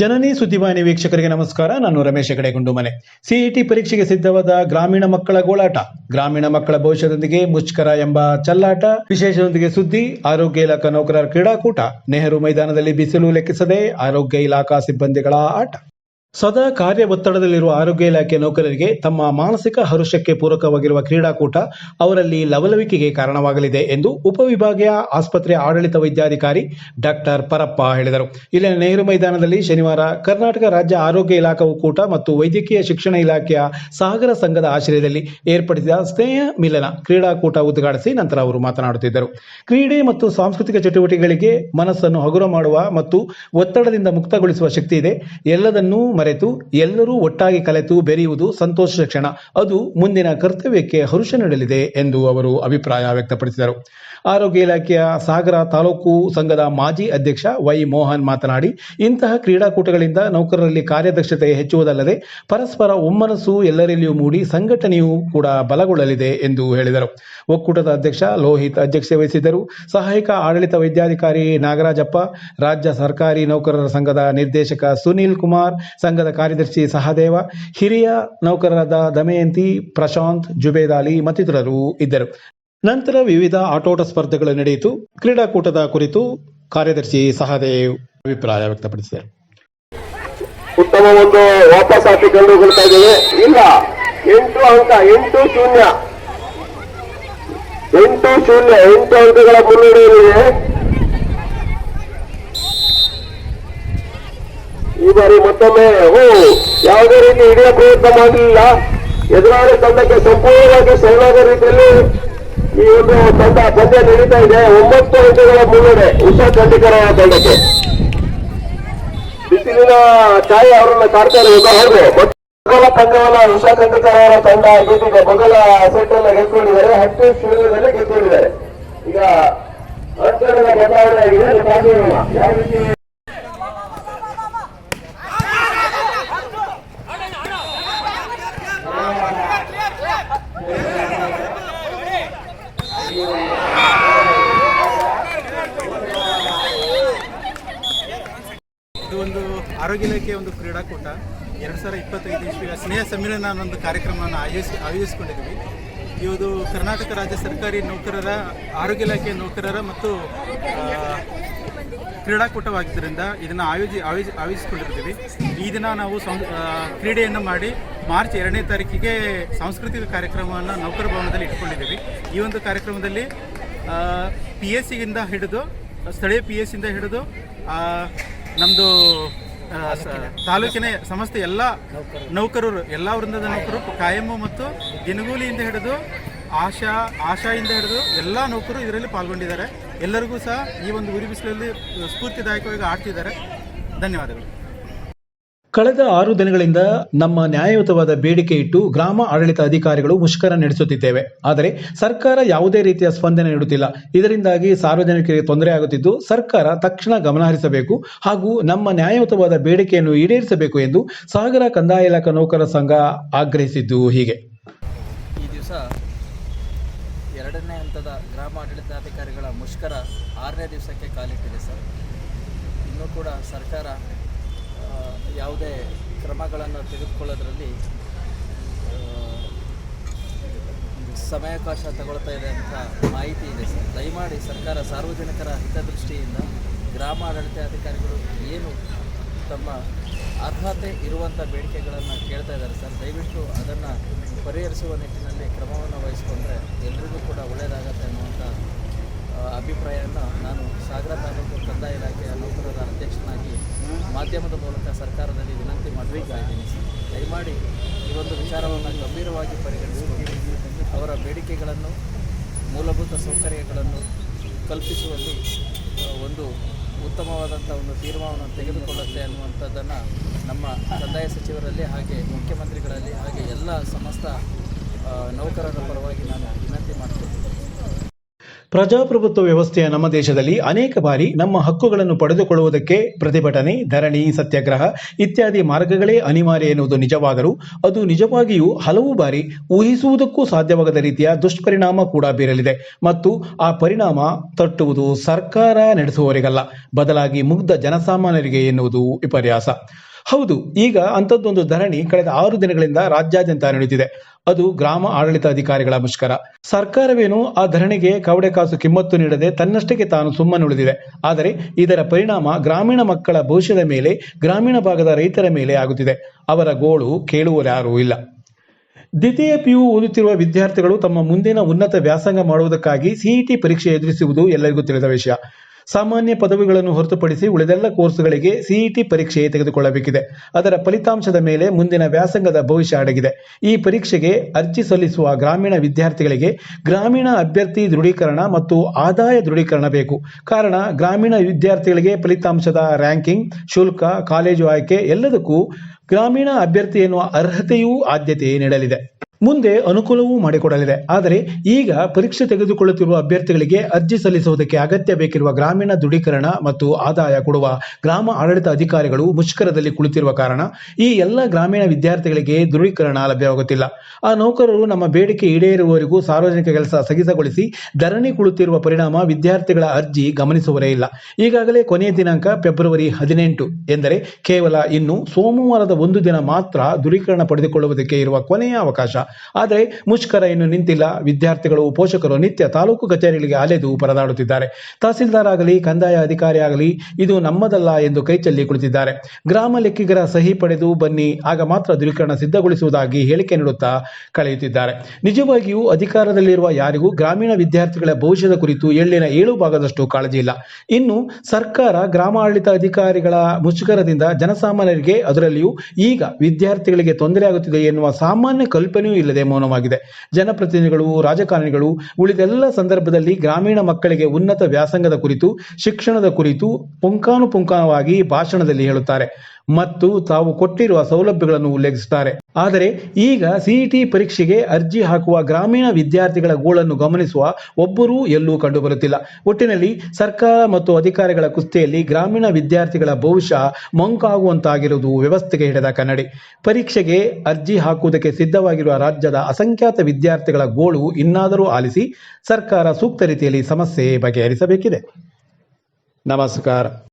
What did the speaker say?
ಜನನಿ ಸುದ್ದಿವಾಹಿನಿ ವೀಕ್ಷಕರಿಗೆ ನಮಸ್ಕಾರ. ನಾನು ರಮೇಶ್ ಹೆಗಡೆ ಗುಂಡುಮನೆ ಸಿಇಟಿ ಪರೀಕ್ಷೆಗೆ ಸಿದ್ಧವಾದ ಗ್ರಾಮೀಣ ಮಕ್ಕಳ ಗೋಳಾಟ. ಗ್ರಾಮೀಣ ಮಕ್ಕಳ ಭವಿಷ್ಯದೊಂದಿಗೆ ಮುಷ್ಕರ ಎಂಬ ಚಲ್ಲಾಟ, ವಿಶೇಷದೊಂದಿಗೆ ಸುದ್ದಿ, ಆರೋಗ್ಯ ಇಲಾಖಾ ನೌಕರರ ಕ್ರೀಡಾಕೂಟ. ನೆಹರು ಮೈದಾನದಲ್ಲಿ ಬಿಸಿಲು ಲೆಕ್ಕಿಸದೆ ಆರೋಗ್ಯ ಇಲಾಖಾ ಸಿಬ್ಬಂದಿಗಳ ಆಟ. ಸದಾ ಕಾರ್ಯ ಒತ್ತಡದಲ್ಲಿರುವ ಆರೋಗ್ಯ ಇಲಾಖೆ ನೌಕರರಿಗೆ ತಮ್ಮ ಮಾನಸಿಕ ಹರುಷಕ್ಕೆ ಪೂರಕವಾಗಿರುವ ಕ್ರೀಡಾಕೂಟ ಅವರಲ್ಲಿ ಲವಲವಿಕೆಗೆ ಕಾರಣವಾಗಲಿದೆ ಎಂದು ಉಪವಿಭಾಗೀಯ ಆಸ್ಪತ್ರೆ ಆಡಳಿತ ವೈದ್ಯಾಧಿಕಾರಿ ಡಾಕ್ಟರ್ ಪರಪ್ಪ ಹೇಳಿದರು. ಇಲ್ಲಿನ ನೆಹರು ಮೈದಾನದಲ್ಲಿ ಶನಿವಾರ ಕರ್ನಾಟಕ ರಾಜ್ಯ ಆರೋಗ್ಯ ಇಲಾಖಾ ಒಕ್ಕೂಟ ಮತ್ತು ವೈದ್ಯಕೀಯ ಶಿಕ್ಷಣ ಇಲಾಖೆಯ ಸಾಗರ ಸಂಘದ ಆಶ್ರಯದಲ್ಲಿ ಏರ್ಪಡಿಸಿದ ಸ್ನೇಹ ಮಿಲನ ಕ್ರೀಡಾಕೂಟ ಉದ್ಘಾಟಿಸಿ ನಂತರ ಅವರು ಮಾತನಾಡುತ್ತಿದ್ದರು. ಕ್ರೀಡೆ ಮತ್ತು ಸಾಂಸ್ಕೃತಿಕ ಚಟುವಟಿಕೆಗಳಿಗೆ ಮನಸ್ಸನ್ನು ಹಗುರ ಮಾಡುವ ಮತ್ತು ಒತ್ತಡದಿಂದ ಮುಕ್ತಗೊಳಿಸುವ ಶಕ್ತಿ ಇದೆ. ಎಲ್ಲದನ್ನೂ ಮರೆತು ಎಲ್ಲರೂ ಒಟ್ಟಾಗಿ ಕಲೆತು ಬೆರೆಯುವುದು ಸಂತೋಷದ ಕ್ಷಣ. ಅದು ಮುಂದಿನ ಕರ್ತವ್ಯಕ್ಕೆ ಹರುಷ ನೀಡಲಿದೆ ಎಂದು ಅವರು ಅಭಿಪ್ರಾಯ ವ್ಯಕ್ತಪಡಿಸಿದರು. ಆರೋಗ್ಯ ಇಲಾಖೆಯ ಸಾಗರ ತಾಲೂಕು ಸಂಘದ ಮಾಜಿ ಅಧ್ಯಕ್ಷ ವೈ ಮೋಹನ್ ಮಾತನಾಡಿ, ಇಂತಹ ಕ್ರೀಡಾಕೂಟಗಳಿಂದ ನೌಕರರಲ್ಲಿ ಕಾರ್ಯದಕ್ಷತೆ ಹೆಚ್ಚುವುದಲ್ಲದೆ ಪರಸ್ಪರ ಒಮ್ಮನಸ್ಸು ಎಲ್ಲರಲ್ಲಿಯೂ ಮೂಡಿ ಸಂಘಟನೆಯೂ ಕೂಡ ಬಲಗೊಳ್ಳಲಿದೆ ಎಂದು ಹೇಳಿದರು. ಒಕ್ಕೂಟದ ಅಧ್ಯಕ್ಷ ಲೋಹಿತ್ ಅಧ್ಯಕ್ಷತೆ ವಹಿಸಿದ್ದರು. ಸಹಾಯಕ ಆಡಳಿತ ವೈದ್ಯಾಧಿಕಾರಿ ನಾಗರಾಜಪ್ಪ, ರಾಜ್ಯ ಸರ್ಕಾರಿ ನೌಕರರ ಸಂಘದ ನಿರ್ದೇಶಕ ಸುನೀಲ್ ಕುಮಾರ್ ಸಂಘದ ಕಾರ್ಯದರ್ಶಿ ಸಹದೇವ, ಹಿರಿಯ ನೌಕರರಾದ ದಮಯಂತಿ, ಪ್ರಶಾಂತ್, ಜುಬೇದಾಲಿ ಮತ್ತಿತರರು ಇದ್ದರು. ನಂತರ ವಿವಿಧ ಆಟೋಟ ಸ್ಪರ್ಧೆಗಳು ನಡೆಯಿತು. ಕ್ರೀಡಾಕೂಟದ ಕುರಿತು ಕಾರ್ಯದರ್ಶಿ ಸಹದೇವ್ ಅಭಿಪ್ರಾಯ ವ್ಯಕ್ತಪಡಿಸಿದರು. ಉತ್ತಮ ಒಂದು ವಾಪಸ್ ಇದ್ದೇವೆ. ಇಲ್ಲ, ಎಂಟು ಅಂಕ, ಎಂಟು ಶೂನ್ಯ. ಎಂಟು ಶೂನ್ಯ, ಎಂಟು ಅಂಕಗಳ ಮುನ್ನಡೆಯಲ್ಲಿದೆ. ಈ ಬಾರಿ ಮತ್ತೊಮ್ಮೆ, ಓ, ಯಾವುದೇ ರೀತಿ ಹಿಡಿಯ ಪ್ರಯತ್ನ ಮಾಡಲಿಲ್ಲ. ಎದುರಾಳಿ ತಂಡಕ್ಕೆ ಸಂಪೂರ್ಣವಾಗಿ ಸರಿಯಾದ ರೀತಿಯಲ್ಲಿ ಈ ಒಂದು ತಂಡ ಪಂದ್ಯ ನಡೀತಾ ಇದೆ. ಒಂಬತ್ತು ಅಂಕಗಳ ಮುನ್ನಡೆ ಉಷಾ ಚಂಡೀಕರ ತಂಡಕ್ಕೆ. ಬಿಸಿಲಿನ ಛಾಯೆ ಅವರನ್ನ ಕಾಡ್ತಾ ಇರೋದು ಹೌದು ಮೊದಲ ತಂಡವನ್ನ ಉಷಾ ಚಂಡಿಕರ ಅವರ ತಂಡ ಗೆದ್ದಿದೆ ಮೊದಲ ಸೆಟ್ ಅನ್ನ ಗೆದ್ಕೊಂಡಿದ್ದಾರೆ ಹತ್ತು ಶೂನ್ಯದಲ್ಲಿ ಗೆದ್ಕೊಂಡಿದ್ದಾರೆ ಈಗ ಬದಲಾವಣೆ ಆಗಿದೆ. ಯಾವ ರೀತಿ ಇದು ಒಂದು ಆರೋಗ್ಯ ಇಲಾಖೆಯ ಒಂದು ಕ್ರೀಡಾಕೂಟ. ಎರಡು ಸಾವಿರ ಇಪ್ಪತ್ತೈದು ಇಸ್ವಿಯ ಸ್ನೇಹ ಸಮ್ಮೇಳನ ಒಂದು ಕಾರ್ಯಕ್ರಮವನ್ನು ಆಯೋಜಿಸಿ ಆಯೋಜಿಸಿಕೊಂಡಿದ್ದೀವಿ. ಇದು ಕರ್ನಾಟಕ ರಾಜ್ಯ ಸರ್ಕಾರಿ ನೌಕರರ ಆರೋಗ್ಯ ಇಲಾಖೆ ನೌಕರರ ಮತ್ತು ಕ್ರೀಡಾಕೂಟವಾಗಿದ್ದರಿಂದ ಇದನ್ನು ಆಯೋಜಿ ಆಯೋಜಿ, ಆಯೋಜಿಸಿಕೊಂಡಿರ್ತೀವಿ. ಈ ದಿನ ನಾವು ಸಂ ಕ್ರೀಡೆಯನ್ನು ಮಾಡಿ ಮಾರ್ಚ್ ಎರಡನೇ ತಾರೀಕಿಗೆ ಸಾಂಸ್ಕೃತಿಕ ಕಾರ್ಯಕ್ರಮವನ್ನು ನೌಕರ ಭವನದಲ್ಲಿ ಇಟ್ಕೊಂಡಿದ್ದೀವಿ. ಈ ಒಂದು ಕಾರ್ಯಕ್ರಮದಲ್ಲಿ ಪಿ ಎಸ್ ಸಿಗಿಂದ ಹಿಡಿದು, ಸ್ಥಳೀಯ ಪಿ ಎಸ್ ಇಂದ ಹಿಡಿದು ನಮ್ಮದು ತಾಲೂಕಿನ. ಸಮಸ್ತ ಎಲ್ಲ ನೌಕರರು. ಎಲ್ಲ ವೃಂದದ ನೌಕರರು ಕಾಯಮ್ಮು ಮತ್ತು ದಿನಗೂಲಿಯಿಂದ ಹಿಡಿದು ಆಶಾ ಆಶಾಯಿಂದ ಹಿಡಿದು ಎಲ್ಲ ನೌಕರು ಇದರಲ್ಲಿ ಪಾಲ್ಗೊಂಡಿದ್ದಾರೆ. ಎಲ್ಲರಿಗೂ ಸಹ ಈ ಒಂದು ಉರಿ ಬಿಸಿಲಲ್ಲಿ ಸ್ಫೂರ್ತಿದಾಯಕವಾಗಿ ಆಡ್ತಿದ್ದಾರೆ. ಧನ್ಯವಾದಗಳು. ಕಳೆದ ಆರು ದಿನಗಳಿಂದ ನಮ್ಮ ನ್ಯಾಯಯುತವಾದ ಬೇಡಿಕೆ ಇಟ್ಟು ಗ್ರಾಮ ಆಡಳಿತ ಅಧಿಕಾರಿಗಳು ಮುಷ್ಕರ ನಡೆಸುತ್ತಿದ್ದೇವೆ. ಆದರೆ ಸರ್ಕಾರ ಯಾವುದೇ ರೀತಿಯ ಸ್ಪಂದನೆ ನೀಡುತ್ತಿಲ್ಲ. ಇದರಿಂದಾಗಿ ಸಾರ್ವಜನಿಕರಿಗೆ ತೊಂದರೆ ಆಗುತ್ತಿದ್ದು ಸರ್ಕಾರ ತಕ್ಷಣ ಗಮನಹರಿಸಬೇಕು ಹಾಗೂ ನಮ್ಮ ನ್ಯಾಯಯುತವಾದ ಬೇಡಿಕೆಯನ್ನು ಈಡೇರಿಸಬೇಕು ಎಂದು ಸಾಗರ ಕಂದಾಯ ಇಲಾಖಾ ನೌಕರ ಸಂಘ ಆಗ್ರಹಿಸಿದ್ದು ಹೀಗೆ. ಈ ದಿವಸ ಎರಡನೇ ಹಂತದ ಗ್ರಾಮ ಆಡಳಿತಾಧಿಕಾರಿಗಳ ಮುಷ್ಕರ ಆರನೇ ದಿವಸಕ್ಕೆ ಕಾಲಿಟ್ಟಿದೆ ಸರ್. ಇನ್ನೂ ಕೂಡ ಸರ್ಕಾರ ಯಾವುದೇ ಕ್ರಮಗಳನ್ನು ತೆಗೆದುಕೊಳ್ಳೋದ್ರಲ್ಲಿ ಸಮಯಾವಕಾಶ ತಗೊಳ್ತಾ ಇದೆ ಅಂತ ಮಾಹಿತಿ ಇದೆ ಸರ್. ದಯಮಾಡಿ ಸರ್ಕಾರ ಸಾರ್ವಜನಿಕರ ಹಿತದೃಷ್ಟಿಯಿಂದ ಗ್ರಾಮ ಆಡಳಿತಾಧಿಕಾರಿಗಳು ಏನು ತಮ್ಮ ಅರ್ಹತೆ ಇರುವಂಥ ಬೇಡಿಕೆಗಳನ್ನು ಕೇಳ್ತಾ ಇದ್ದಾರೆ ಸರ್. ದಯವಿಟ್ಟು ಅದನ್ನು ಪರಿಹರಿಸುವ ನಿಟ್ಟಿನಲ್ಲಿ ಕ್ರಮವನ್ನು ವಹಿಸಿಕೊಂಡ್ರೆ ಎಲ್ರಿಗೂ ಕೂಡ ಒಳ್ಳೆಯದಾಗತ್ತೆ ಅನ್ನುವಂಥ ಆ, ಅಭಿಪ್ರಾಯವನ್ನು ನಾನು ಸಾಗರ ತಾಲೂಕು ಕಂದಾಯ ಇಲಾಖೆಯ ನೌಕರರ ಅಧ್ಯಕ್ಷನಾಗಿ ಮಾಧ್ಯಮದ ಮೂಲಕ ಸರ್ಕಾರದಲ್ಲಿ ವಿನಂತಿ ಮಾಡಬೇಕಾ ಇದ್ದೀನಿ ಸರ್ ದಯಮಾಡಿ ಈ ಒಂದು ವಿಚಾರವನ್ನು ಗಂಭೀರವಾಗಿ ಪರಿಗಣಿಸಿಕೊಂಡು ಅವರ ಬೇಡಿಕೆಗಳನ್ನು, ಮೂಲಭೂತ ಸೌಕರ್ಯಗಳನ್ನು ಕಲ್ಪಿಸುವಲ್ಲಿ ಒಂದು ಉತ್ತಮವಾದಂಥ ಒಂದು ತೀರ್ಮಾನವನ್ನು ತೆಗೆದುಕೊಳ್ಳುತ್ತೆ ಅನ್ನುವಂಥದ್ದನ್ನು ನಮ್ಮ ಕಂದಾಯ ಸಚಿವರಲ್ಲಿ ಹಾಗೆ ಮುಖ್ಯಮಂತ್ರಿಗಳಲ್ಲಿ ಹಾಗೆ ಎಲ್ಲ ಸಮಸ್ತ ನೌಕರರ ಪರವಾಗಿ ಪ್ರಜಾಪ್ರಭುತ್ವ ವ್ಯವಸ್ಥೆಯ ನಮ್ಮ ದೇಶದಲ್ಲಿ ಅನೇಕ ಬಾರಿ ನಮ್ಮ ಹಕ್ಕುಗಳನ್ನು ಪಡೆದುಕೊಳ್ಳುವುದಕ್ಕೆ ಪ್ರತಿಭಟನೆ, ಧರಣಿ, ಸತ್ಯಾಗ್ರಹ ಇತ್ಯಾದಿ ಮಾರ್ಗಗಳೇ ಅನಿವಾರ್ಯ ಎನ್ನುವುದು ನಿಜವಾದರೂ ಅದು ನಿಜವಾಗಿಯೂ ಹಲವು ಬಾರಿ ಊಹಿಸುವುದಕ್ಕೂ ಸಾಧ್ಯವಾಗದ ರೀತಿಯ ದುಷ್ಪರಿಣಾಮ ಕೂಡ ಬೀರಲಿದೆ. ಮತ್ತು ಆ ಪರಿಣಾಮ ತಟ್ಟುವುದು ಸರ್ಕಾರ ನಡೆಸುವವರಿಗಲ್ಲ, ಬದಲಾಗಿ ಮುಗ್ಧ ಜನಸಾಮಾನ್ಯರಿಗೆ ಎನ್ನುವುದು ವಿಪರ್ಯಾಸ. ಹೌದು, ಈಗ ಅಂಥದ್ದೊಂದು ಧರಣಿ ಕಳೆದ ಆರು ದಿನಗಳಿಂದ ರಾಜ್ಯಾದ್ಯಂತ ನಡೆಯುತ್ತಿದೆ. ಅದು ಗ್ರಾಮ ಆಡಳಿತ ಅಧಿಕಾರಿಗಳ ಮುಷ್ಕರ. ಸರ್ಕಾರವೇನು ಆ ಧರಣಿಗೆ ಕವಡೆ ಕಾಸು ಕಿಮ್ಮತ್ತು ನೀಡದೆ ತನ್ನಷ್ಟಕ್ಕೆ ತಾನು ಸುಮ್ಮನುಳಿದಿದೆ. ಆದರೆ ಇದರ ಪರಿಣಾಮ ಗ್ರಾಮೀಣ ಮಕ್ಕಳ ಭವಿಷ್ಯದ ಮೇಲೆ, ಗ್ರಾಮೀಣ ಭಾಗದ ರೈತರ ಮೇಲೆ ಆಗುತ್ತಿದೆ. ಅವರ ಗೋಳು ಕೇಳುವರಾರೂ ಇಲ್ಲ. ದ್ವಿತೀಯ ಪಿಯು ಓದುತ್ತಿರುವ ವಿದ್ಯಾರ್ಥಿಗಳು ತಮ್ಮ ಮುಂದಿನ ಉನ್ನತ ವ್ಯಾಸಂಗ ಮಾಡುವುದಕ್ಕಾಗಿ ಸಿಇಟಿ ಪರೀಕ್ಷೆ ಎದುರಿಸುವುದು ಎಲ್ಲರಿಗೂ ತಿಳಿದ ವಿಷಯ. ಸಾಮಾನ್ಯ ಪದವಿಗಳನ್ನು ಹೊರತುಪಡಿಸಿ ಉಳಿದೆಲ್ಲ ಕೋರ್ಸ್ಗಳಿಗೆ ಸಿಇಟಿ ಪರೀಕ್ಷೆ ತೆಗೆದುಕೊಳ್ಳಬೇಕಿದೆ. ಅದರ ಫಲಿತಾಂಶದ ಮೇಲೆ ಮುಂದಿನ ವ್ಯಾಸಂಗದ ಭವಿಷ್ಯ ಅಡಗಿದೆ. ಈ ಪರೀಕ್ಷೆಗೆ ಅರ್ಜಿ ಸಲ್ಲಿಸುವ ಗ್ರಾಮೀಣ ವಿದ್ಯಾರ್ಥಿಗಳಿಗೆ ಗ್ರಾಮೀಣ ಅಭ್ಯರ್ಥಿ ದೃಢೀಕರಣ ಮತ್ತು ಆದಾಯ ದೃಢೀಕರಣ ಬೇಕು. ಕಾರಣ, ಗ್ರಾಮೀಣ ವಿದ್ಯಾರ್ಥಿಗಳಿಗೆ ಫಲಿತಾಂಶದ ರ್ಯಾಂಕಿಂಗ್, ಶುಲ್ಕ, ಕಾಲೇಜು ಆಯ್ಕೆ ಎಲ್ಲದಕ್ಕೂ ಗ್ರಾಮೀಣ ಅಭ್ಯರ್ಥಿ ಎನ್ನುವ ಅರ್ಹತೆಯೂ ಆದ್ಯತೆ ನೀಡಲಿದೆ. ಮುಂದೆ ಅನುಕೂಲವೂ ಮಾಡಿಕೊಡಲಿದೆ. ಆದರೆ ಈಗ ಪರೀಕ್ಷೆ ತೆಗೆದುಕೊಳ್ಳುತ್ತಿರುವ ಅಭ್ಯರ್ಥಿಗಳಿಗೆ ಅರ್ಜಿ ಸಲ್ಲಿಸುವುದಕ್ಕೆ ಅಗತ್ಯ ಬೇಕಿರುವ ಗ್ರಾಮೀಣ ದೃಢೀಕರಣ ಮತ್ತು ಆದಾಯ ಕೊಡುವ ಗ್ರಾಮ ಆಡಳಿತ ಅಧಿಕಾರಿಗಳು ಮುಷ್ಕರದಲ್ಲಿ ಕುಳಿತಿರುವ ಕಾರಣ ಈ ಎಲ್ಲ ಗ್ರಾಮೀಣ ವಿದ್ಯಾರ್ಥಿಗಳಿಗೆ ದೃಢೀಕರಣ ಲಭ್ಯವಾಗುತ್ತಿಲ್ಲ. ಆ ನೌಕರರು ನಮ್ಮ ಬೇಡಿಕೆ ಈಡೇರುವವರೆಗೂ ಸಾರ್ವಜನಿಕ ಕೆಲಸ ಸ್ಥಗಿತಗೊಳಿಸಿ ಧರಣಿ ಕುಳಿತಿರುವ ಪರಿಣಾಮ ವಿದ್ಯಾರ್ಥಿಗಳ ಅರ್ಜಿ ಗಮನಿಸುವರೇ ಇಲ್ಲ. ಈಗಾಗಲೇ ಕೊನೆಯ ದಿನಾಂಕ ಫೆಬ್ರವರಿ ಹದಿನೆಂಟು ಎಂದರೆ ಕೇವಲ ಇನ್ನು ಸೋಮವಾರದ ಒಂದು ದಿನ ಮಾತ್ರ ದೃಢೀಕರಣ ಪಡೆದುಕೊಳ್ಳುವುದಕ್ಕೆ ಇರುವ ಕೊನೆಯ ಅವಕಾಶ. ಆದರೆ ಮುಷ್ಕರ ಇನ್ನು ನಿಂತಿಲ್ಲ. ವಿದ್ಯಾರ್ಥಿಗಳು, ಪೋಷಕರು ನಿತ್ಯ ತಾಲೂಕು ಕಚೇರಿಗಳಿಗೆ ಅಲೆದು ಪರದಾಡುತ್ತಿದ್ದಾರೆ. ತಹಸೀಲ್ದಾರ್ ಆಗಲಿ ಕಂದಾಯ ಅಧಿಕಾರಿ ಆಗಲಿ, ಇದು ನಮ್ಮದಲ್ಲ ಎಂದು ಕೈಚಲ್ಲಿ ಕುಳಿತಿದ್ದಾರೆ. ಗ್ರಾಮ ಲೆಕ್ಕಿಗರ ಸಹಿ ಪಡೆದು ಬನ್ನಿ, ಆಗ ಮಾತ್ರ ದೃಢೀಕರಣ ಸಿದ್ಧಗೊಳಿಸುವುದಾಗಿ ಹೇಳಿಕೆ ನೀಡುತ್ತಾ ಕಳೆಯುತ್ತಿದ್ದಾರೆ. ನಿಜವಾಗಿಯೂ ಅಧಿಕಾರದಲ್ಲಿರುವ ಯಾರಿಗೂ ಗ್ರಾಮೀಣ ವಿದ್ಯಾರ್ಥಿಗಳ ಭವಿಷ್ಯದ ಕುರಿತು ಎಳ್ಳಿನ ಏಳು ಭಾಗದಷ್ಟು ಕಾಳಜಿ ಇಲ್ಲ. ಇನ್ನು ಸರ್ಕಾರ ಗ್ರಾಮಾಡಳಿತ ಅಧಿಕಾರಿಗಳ ಮುಷ್ಕರದಿಂದ ಜನಸಾಮಾನ್ಯರಿಗೆ ಅದರಲ್ಲಿಯೂ ಈಗ ವಿದ್ಯಾರ್ಥಿಗಳಿಗೆ ತೊಂದರೆಯಾಗುತ್ತಿದೆ ಎನ್ನುವ ಸಾಮಾನ್ಯ ಕಲ್ಪನೆಯೂ ಇಲ್ಲದೆ ಮೌನವಾಗಿದೆ. ಜನಪ್ರತಿನಿಧಿಗಳು, ರಾಜಕಾರಣಿಗಳು ಉಳಿದೆಲ್ಲ ಸಂದರ್ಭದಲ್ಲಿ ಗ್ರಾಮೀಣ ಮಕ್ಕಳಿಗೆ ಉನ್ನತ ವ್ಯಾಸಂಗದ ಕುರಿತು, ಶಿಕ್ಷಣದ ಕುರಿತು ಪುಂಕಾನುಪುಂಕಾನವಾಗಿ ಭಾಷಣದಲ್ಲಿ ಹೇಳುತ್ತಾರೆ. ಮತ್ತು ತಾವು ಕೊಟ್ಟಿರುವ ಸೌಲಭ್ಯಗಳನ್ನು ಉಲ್ಲೇಖಿಸುತ್ತಾರೆ. ಆದರೆ ಈಗ ಸಿಇಟಿ ಪರೀಕ್ಷೆಗೆ ಅರ್ಜಿ ಹಾಕುವ ಗ್ರಾಮೀಣ ವಿದ್ಯಾರ್ಥಿಗಳ ಗೋಳನ್ನು ಗಮನಿಸುವ ಒಬ್ಬರೂ ಎಲ್ಲೂ ಕಂಡುಬರುತ್ತಿಲ್ಲ. ಒಟ್ಟಿನಲ್ಲಿ ಸರ್ಕಾರ ಮತ್ತು ಅಧಿಕಾರಿಗಳ ಕುಸ್ತಿಯಲ್ಲಿ ಗ್ರಾಮೀಣ ವಿದ್ಯಾರ್ಥಿಗಳ ಭವಿಷ್ಯ ಮಂಕಾಗುವಂತಾಗಿರುವುದು ವ್ಯವಸ್ಥೆಗೆ ಹಿಡಿದ ಕನ್ನಡಿ. ಪರೀಕ್ಷೆಗೆ ಅರ್ಜಿ ಹಾಕುವುದಕ್ಕೆ ಸಿದ್ಧವಾಗಿರುವ ರಾಜ್ಯದ ಅಸಂಖ್ಯಾತ ವಿದ್ಯಾರ್ಥಿಗಳ ಗೋಳು ಇನ್ನಾದರೂ ಆಲಿಸಿ ಸರ್ಕಾರ ಸೂಕ್ತ ರೀತಿಯಲ್ಲಿ ಸಮಸ್ಯೆ ಬಗೆಹರಿಸಬೇಕಿದೆ. ನಮಸ್ಕಾರ.